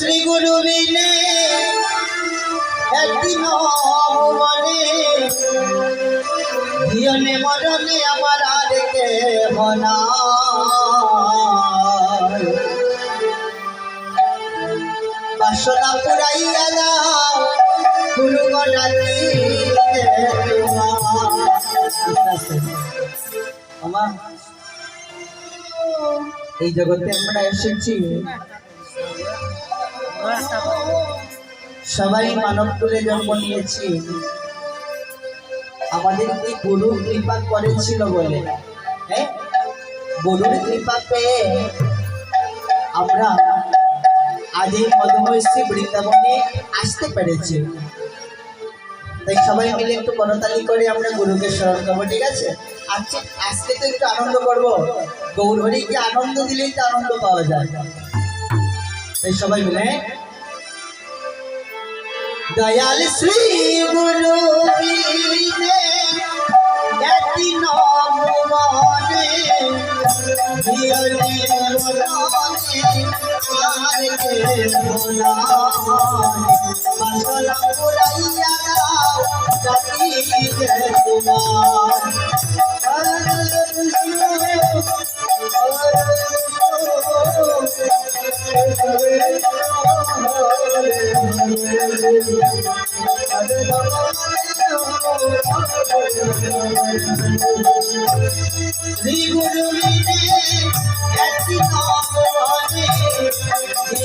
শ্রী গুরু বিনে একদিন মনে জীবনে মরণে আমার আর কে হনা। বাসনা পুরাইয়া দাও গুরু গণাতি এই জগতে আমরা এসেছি। সবাই মানব কুলে জন্ম নিয়েছি। আমাদের কি গুরু কৃপা করেছিল বলে? হ্যাঁ গুরুর কৃপা পেয়ে আমরা আজ এই মধুময়শ্রী বৃন্দাবনে আসতে পেরেছি। তাই সবাই মিলে একটু করতালি করে আমরা গুরুকে স্মরণ করব, ঠিক আছে? আজকে আজকে তো একটু আনন্দ করব। গৌরহরিকে আনন্দ দিলেই তো আনন্দ পাওয়া যায়। তাই সবাই মিলে। দয়াল শ্রী গুরু মশলা পুরাইয়া দাও জাতি তোমার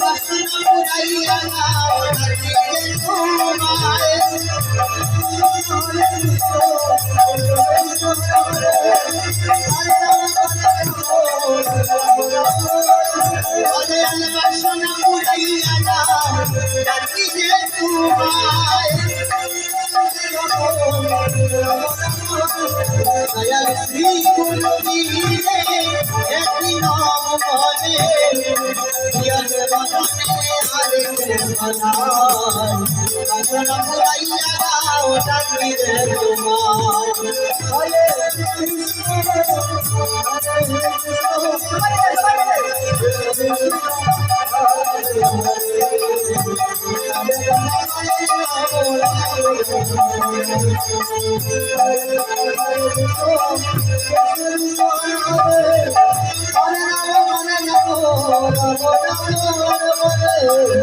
মননে আরে ভগবান মশলা পুরাইয়া দাও আরে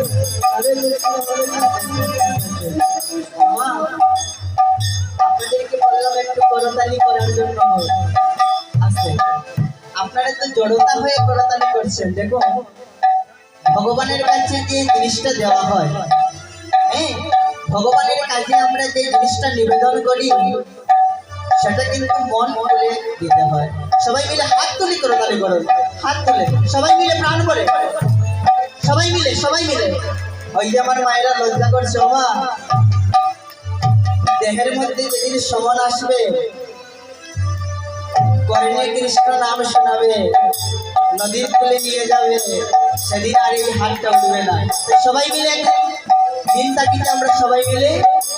করতালি করার জন্য আস্তে আপনারা তো জড়তা হয়ে করতালি করছেন, দেখুন। ভগবানের কাছে যে জিনিসটা দেওয়া হয় হ্যাঁ? ভগবানের কাছে আমরা যে জিনিসটা নিবেদন করি, সেটা কিন্তু মন খুলে দিতে হয়। সবাই মিলে হাত তুলে করতালি করুন। হাত তুলে। সবাই মিলে প্রাণ করে সবাই মিলে সবাই মিলে। ওই যে আমার মায়েরা লজ্জা করছে ও দেহের মধ্যে যেদিন সমন আসবে কর্ণে কৃষ্ণ নাম শোনাবে। নদীর কুলে নিয়ে যাবে, সেদিন আর এই হাতটা উঠবে না। সবাই মিলে দিন তাকিতে আমরা সবাই মিলে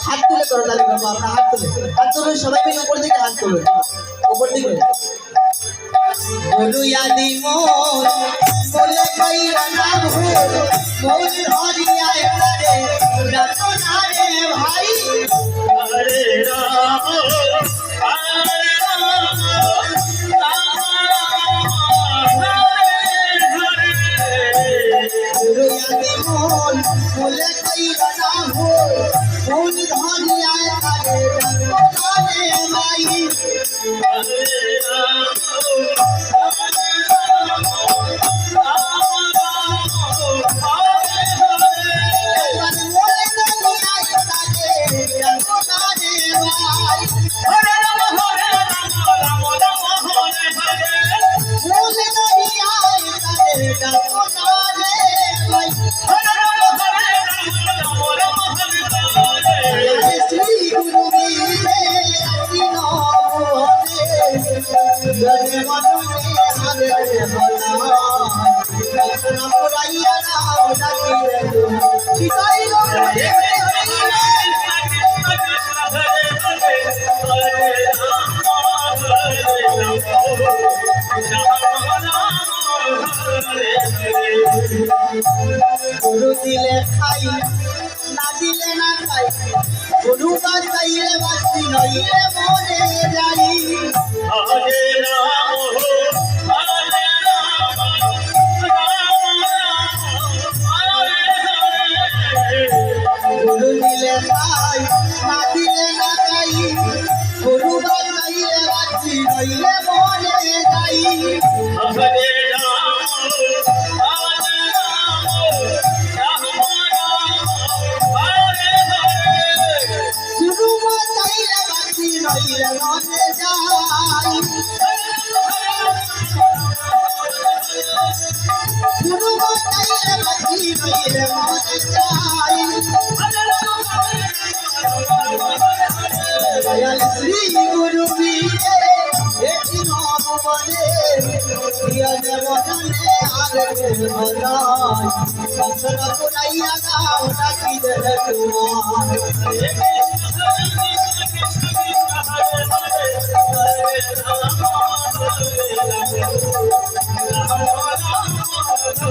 হাত তুলে করে তালি করব আমরা হাত তুলে। হাত তুলে সবাই মিলে উপর দিকে হাত তুলে উপর দিকে। বলু ইয়াদি বলে কইরা না ভুল। মোর হরিয়ায় রে রে ভাই। হরে রাম। মোর গরু দিলে খাই না দিলে না খাই গরু বাঁচাইলে বাঁচি নইলে মরে যাই পুরাইয়া গাও ডাকি দে তোমার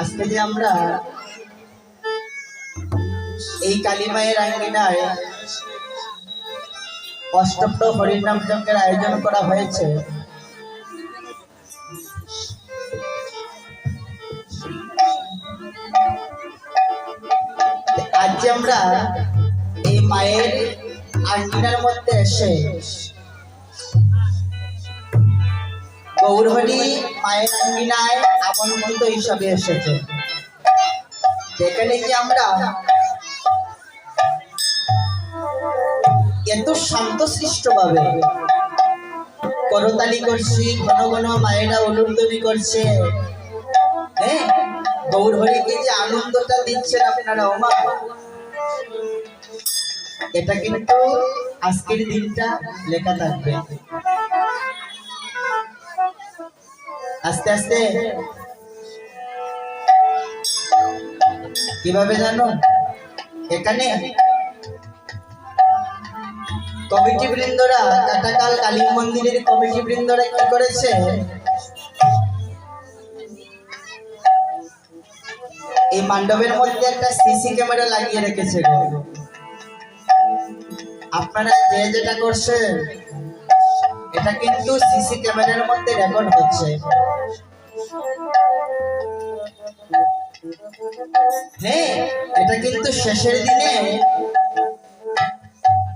আজকে যে আমরা এই কালীমায়ের আঙ্গিনায় অষ্টপ্ত হরিনাম যজ্ঞের আয়োজন করা হয়েছে। আজ আমরা এই মায়ের আঙ্গিনার মধ্যে এসে গৌরহরি মায়ের আঙ্গিনায় আমন্ত্রিত হিসাবে এসেছে। যেখানে যে আমরা। এত ভাবে করতালি করছি, ঘন ঘন মায়েরা অনুর্দনী করছে। হ্যাঁ গৌরহরিকে যে আনন্দটা দিচ্ছেন আপনারা ওমা এটা কিন্তু আজকের দিনটা লেখা থাকবে। আস্তে আস্তে। কীভাবে জানো? এখানে কমিটি বৃন্দরা, কাটাকাল কালী মন্দিরের কমিটি বৃন্দরা কি করেছে? এই মণ্ডপের মধ্যে একটা সিসি ক্যামেরা লাগিয়ে রেখেছে আপনারা যে যেটা করছেন এটা কিন্তু সিসি ক্যামেরার মধ্যে রেকর্ড হচ্ছে। হ্যাঁ এটা কিন্তু শেষের দিনে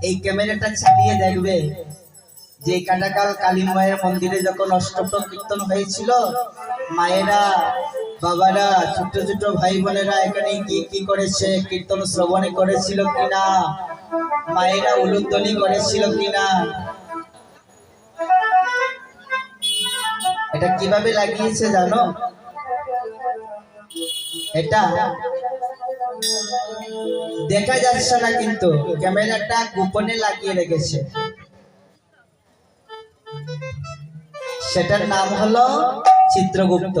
এই ক্যামেরাটা চালিয়ে দেখবে যে কাটাকাল কালী মায়ের মন্দিরে যখন অষ্টপ্র কীর্তন হয়েছিল, মায়েরা, বাবারা ছোট ছোট ভাই বোনেরা এখানে কি কি করেছে, কীর্তন শ্রবণে করেছিল কিনা, মায়েরা উলুধ্বনি করেছিল কিনা এটা কীভাবে লাগিয়েছে জানো? এটা দেখা যাচ্ছে না কিন্তু, ক্যামেরাটা গোপনে লাগিয়ে রেখেছে। সেটার নাম হলো চিত্রগুপ্ত।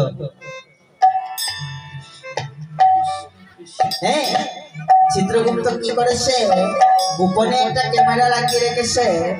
হ্যাঁ চিত্রগুপ্ত কি করেছে? গোপনে একটা ক্যামেরা লাগিয়ে রেখেছে।